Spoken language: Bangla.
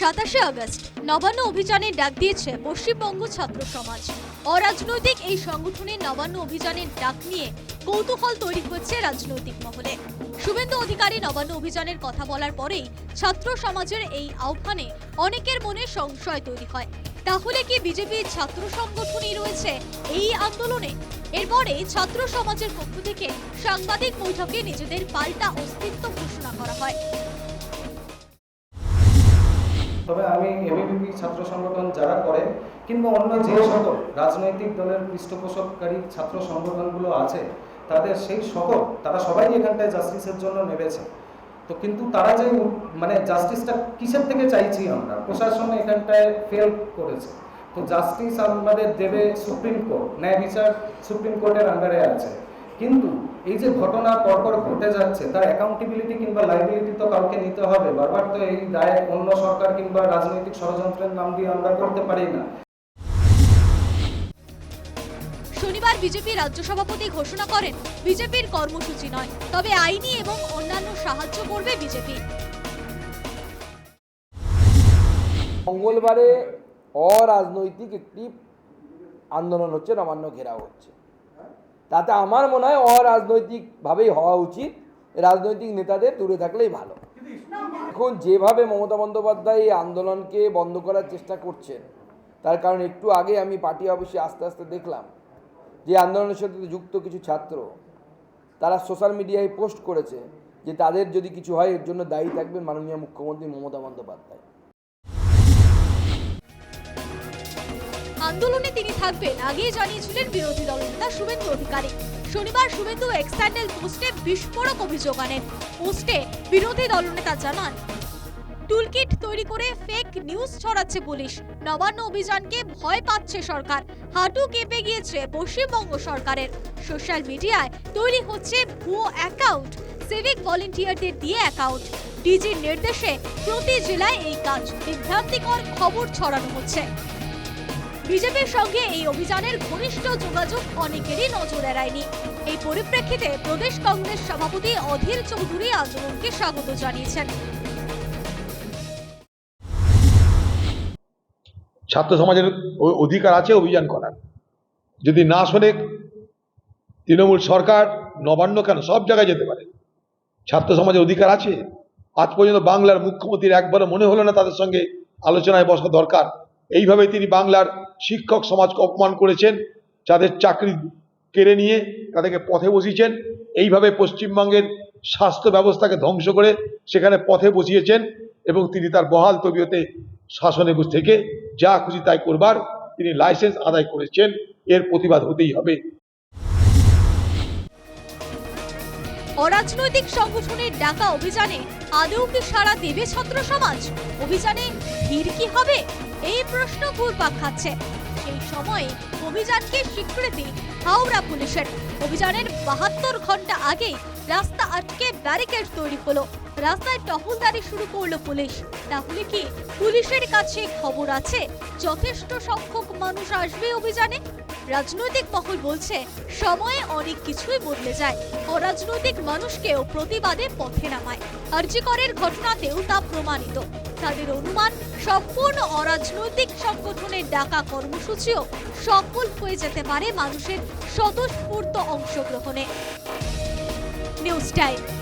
সাতাশে আগস্ট, নবান্ন অভিযানের ডাক দিয়েছে পশ্চিমবঙ্গ ছাত্র সমাজ। অরাজনৈতিক এই সংগঠনের নবান্ন অভিযানের ডাক নিয়ে কৌতূহল তৈরি হচ্ছে রাজনৈতিক মহলে। শুভেন্দু অধিকারী নবান্ন অভিযানের কথা বলার পরেই ছাত্র সমাজের এই আহ্বানে অনেকের মনে সংশয় তৈরি হয়। তাহলে কি বিজেপির ছাত্র সংগঠনই রয়েছে এই আন্দোলনে? এরপরে ছাত্র সমাজের পক্ষ থেকে সাংবাদিক বৈঠকে নিজেদের পাল্টা অস্তিত্ব ঘোষণা করা হয়। তবে আমি এবিভিপি ছাত্র সংগঠন যারা করে, কিংবা অন্য যে সকল রাজনৈতিক দলের পৃষ্ঠপোষককারী ছাত্র সংগঠনগুলো আছে, তাদের সেই সকল, তারা সবাই এখানটায় জাস্টিসের জন্য নেমেছে। তো কিন্তু তারা যে মানে জাস্টিসটা কিসের থেকে চাইছি আমরা? প্রশাসন এখানটায় ফেল করেছে। তো জাস্টিস আমাদের দেবে সুপ্রিম কোর্ট ন্যায় বিচার সুপ্রিম কোর্টের আন্ডারে আছে। কিন্তু এই যে ঘটনা পরপর ঘটে যাচ্ছে তার অ্যাকাউন্টেবিলিটি কিংবা লাইবিলিটি তো কাউকে নিতে হবে। বারবার তো এই দায় অন্য সরকার কিংবা রাজনৈতিক ষড়যন্ত্রের নাম দিয়ে আমরা করতে পারি না। শনিবার বিজেপি রাজ্য সভাপতি ঘোষণা করেন বিজেপির কর্মসূচি নয় তবে আইনি এবং অন্যান্য সাহায্য করবে বিজেপি। মঙ্গলবারে অরাজনৈতিক একটি আন্দোলন হচ্ছে নবান্ন ঘেরাও হচ্ছে। তাতে আমার মনে হয় অরাজনৈতিকভাবেই হওয়া উচিত। রাজনৈতিক নেতাদের দূরে থাকলেই ভালো। এখন যেভাবে মমতা বন্দ্যোপাধ্যায় এই আন্দোলনকে বন্ধ করার চেষ্টা করছেন, তার কারণ একটু আগে আমি পার্টি অফিসে আস্তে আস্তে দেখলাম যে আন্দোলনের সাথে যুক্ত কিছু ছাত্র, তারা সোশ্যাল মিডিয়ায় পোস্ট করেছে যে তাদের যদি কিছু হয়, এর জন্য দায়ী থাকবেন মাননীয় মুখ্যমন্ত্রী মমতা বন্দ্যোপাধ্যায়। আন্দোলনে তিনি থাকবেন আগেই জানিয়েছিলেন বিরোধী দলনেতা শুভেন্দু অধিকারী। শনিবার শুভেন্দু এক্সটার্নাল পোস্টে বিস্ফোরক অভিযোগ আনেন। পোস্টে বিরোধী দলনেতা জানান, টুলকিট তৈরি করে ফেক নিউজ ছড়াচ্ছে পুলিশ। নবান্ন অভিযানকে ভয় পাচ্ছে সরকার। হাঁটু কেঁপে গিয়েছে পশ্চিমবঙ্গ সরকারের। সোশ্যাল মিডিয়ায় তৈরি হচ্ছে ভুয়ো অ্যাকাউন্ট সিভিক ভলেন্টিয়ারদের দিয়ে অ্যাকাউন্ট ডিজির নির্দেশে প্রতি জেলায় এই কাজ। বিভ্রান্তিকর খবর ছড়ানো হচ্ছে। বিজেপির সঙ্গে এই অভিযানের ঘনিষ্ঠ যোগাযোগ অনেকেরই নজর এড়ায়নি। এই পরিপ্রেক্ষিতে প্রদেশ কংগ্রেস সভাপতি অধীর চৌধুরী আন্দোলনকে স্বাগত জানিয়েছেন। ছাত্র সমাজের অধিকার আছে অভিযান করার। যদি না শোনে তৃণমূল সরকার, নবান্ন কেন? সব জায়গায় যেতে পারে। ছাত্র সমাজের অধিকার আছে? আজ পর্যন্ত বাংলার মুখ্যমন্ত্রীর একবারও মনে হলো না তাদের সঙ্গে আলোচনায় বসা দরকার। এইভাবে তিনি বাংলার শিক্ষক সমাজকে অপমান করেছেন, যাদের চাকরি কেড়ে নিয়ে তাদেরকে পথে বসিয়েছেন, এইভাবে পশ্চিমবঙ্গের স্বাস্থ্য ব্যবস্থাকে ধ্বংস করে সেখানে পথে বসিয়েছেন এবং তিনি তার বহাল তবিয়তে শাসনে থেকে যা খুশি তাই করবার তিনি লাইসেন্স আদায় করেছেন, এর প্রতিবাদ হতেই হবে। অরাজনৈতিক সংগঠনের ডাকা অভিযানে আদৌ কি সারা দেবে ছাত্র সমাজ? অভিযানে ভিড় কি হবে? এই প্রশ্ন ঘুরপাক খাচ্ছে। সেই সময়ে অভিযানকে স্বীকৃতি হাওড়া পুলিশের। অভিযানের বাহাত্তর ঘণ্টা আগেই রাস্তা আটকে ব্যারিকেড তৈরি হলো। রাস্তায় টহলদারি শুরু করল পুলিশ। তাহলে কি পুলিশের কাছে খবর আছে? যথেষ্ট সংখ্যক মানুষ আসবে অভিযানে? রাজনৈতিক মহল বলছে, সময়ে অনেক কিছুই বদলে যায়। অরাজনৈতিক মানুষকেও প্রতিবাদে পথে নামায়। আর্যিকরের ঘটনাতেও তা প্রমাণিত। তাদের অনুমান, সম্পূর্ণ অরাজনৈতিক সংগঠনের ডাকা কর্মসূচিও সফল হয়ে যেতে পারে মানুষের স্বতঃস্ফূর্ত অংশগ্রহণে। News time.